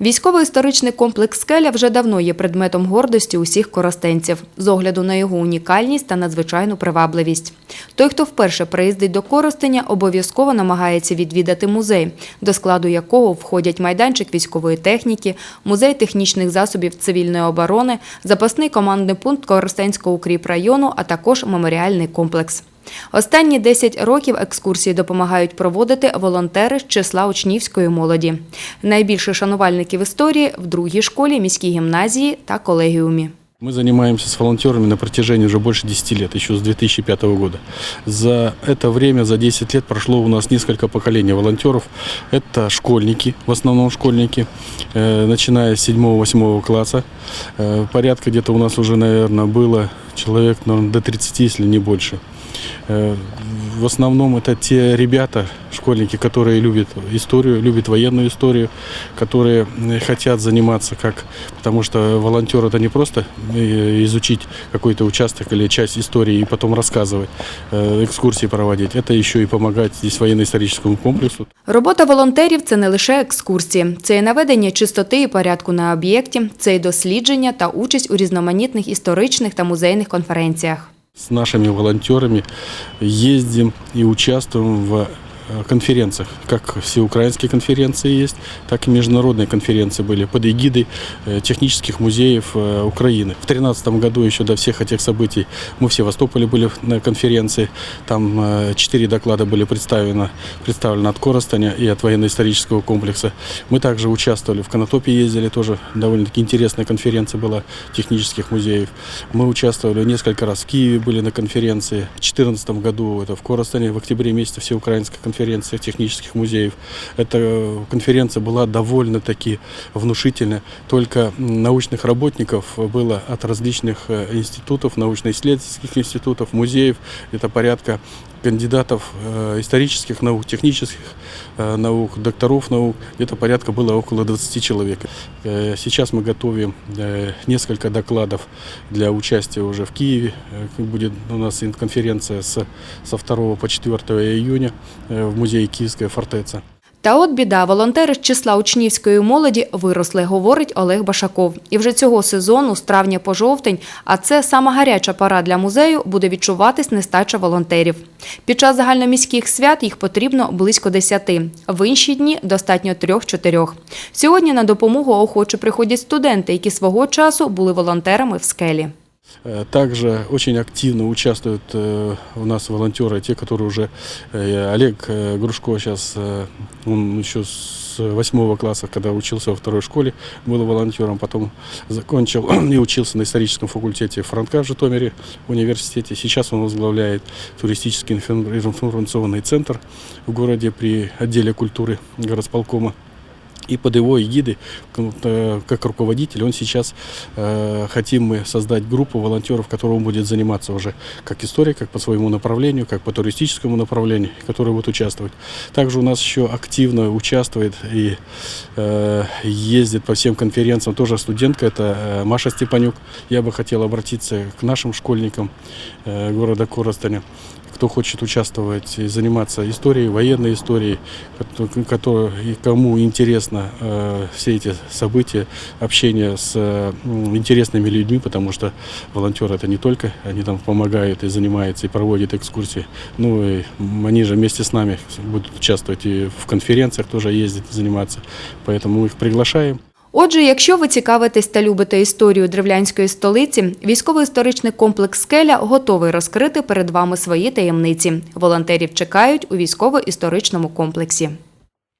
Військово-історичний комплекс «Скеля» вже давно є предметом гордості усіх коростенців з огляду на його унікальність та надзвичайну привабливість. Той, хто вперше приїздить до Коростеня, обов'язково намагається відвідати музей, до складу якого входять майданчик військової техніки, музей технічних засобів цивільної оборони, запасний командний пункт Коростенського укріпрайону, а також меморіальний комплекс. Останні 10 років екскурсії допомагають проводити волонтери з числа учнівської молоді. Найбільше шанувальників історії в другій школі, міській гімназії та колегіумі. Мы занимаемся с волонтерами на протяжении уже больше 10 лет, еще с 2005 года. За это время, за 10 лет прошло у нас несколько поколений волонтеров. Это школьники, в основном школьники, э, начиная с 7-8 класса. Э, Порядка где-то у нас уже, наверное, было человек наверное, до 30, если не больше. Э, В основном это те ребята, школьники, которые любят историю, любят военную историю, которые э, хотят заниматься как... Потому что волонтер это не просто э, изучить какой-то участок или часть истории и потом рассказывать, э, экскурсии проводить. Это еще и помогать здесь военно-историческому комплексу. Робота волонтерів це не лише екскурсії, це і наведення чистоти і порядку на об'єкті, це і дослідження та участь у різноманітних історичних та музейних конференціях. С нашими волонтерами ездим и участвуем в конференциях. Как всеукраинские конференции есть, так и международные конференции были под эгидой э, технических музеев э, Украины. В 2013 году еще до всех этих событий мы в Севастополе были на конференции. Там э, четыре доклада были представлены, представлены от Коростеня и от военно-исторического комплекса. Мы также участвовали в Конотопе, ездили, тоже довольно-таки интересная конференция была технических музеев. Мы участвовали несколько раз в Киеве, были на конференции. В 2014 году это в Коростене, в октябре месяце всеукраинская конференция технических музеев. Эта э, конференция была довольно-таки внушительная. Только м, научных работников было от различных э, институтов, научно-исследовательских институтов, музеев. Это порядка кандидатов э, исторических наук, технических э, наук, докторов наук. Где-то порядка было около 20 человек. Э, Сейчас мы готовим э, несколько докладов для участия уже в Киеве. Э, Будет у нас конференция с, со 2 по 4 июня э, в музее Киевская фортеца. Та от біда, волонтери з числа учнівської молоді виросли, говорить Олег Башаков. І вже цього сезону, з травня по жовтень, а це сама гаряча пора для музею, буде відчуватись нестача волонтерів. Під час загальноміських свят їх потрібно близько десяти. В інші дні достатньо трьох-чотирьох. Сьогодні на допомогу охоче приходять студенти, які свого часу були волонтерами в скелі. Э, Также очень активно участвуют э, у нас волонтеры, те, которые уже э, Олег Грушко сейчас, он еще с восьмого класса, когда учился во второй школе, был волонтером, потом закончил и учился на историческом факультете Франка в Житомире университете. Сейчас он возглавляет туристический инфо- информационный центр в городе при отделе культуры горосполкома. И под его эгидой, как, э, как руководитель, он сейчас э, хотим мы создать группу волонтеров, которая будет заниматься уже как историей, как по своему направлению, как по туристическому направлению, которые будут участвовать. Также у нас еще активно участвует и э, ездит по всем конференциям тоже студентка, это э, Маша Степанюк. Я бы хотел обратиться к нашим школьникам э, города Коростеня кто хочет участвовать и заниматься историей, военной историей, кото- кото- и кому интересно э, все эти события, общение с э, м, интересными людьми, потому что волонтеры это не только, они там помогают и занимаются, и проводят экскурсии, ну и м, они же вместе с нами будут участвовать и в конференциях тоже ездить, заниматься, поэтому мы их приглашаем. Отже, якщо ви цікавитесь та любите історію древлянської столиці, військово-історичний комплекс «Скеля» готовий розкрити перед вами свої таємниці. Волонтерів чекають у військово-історичному комплексі.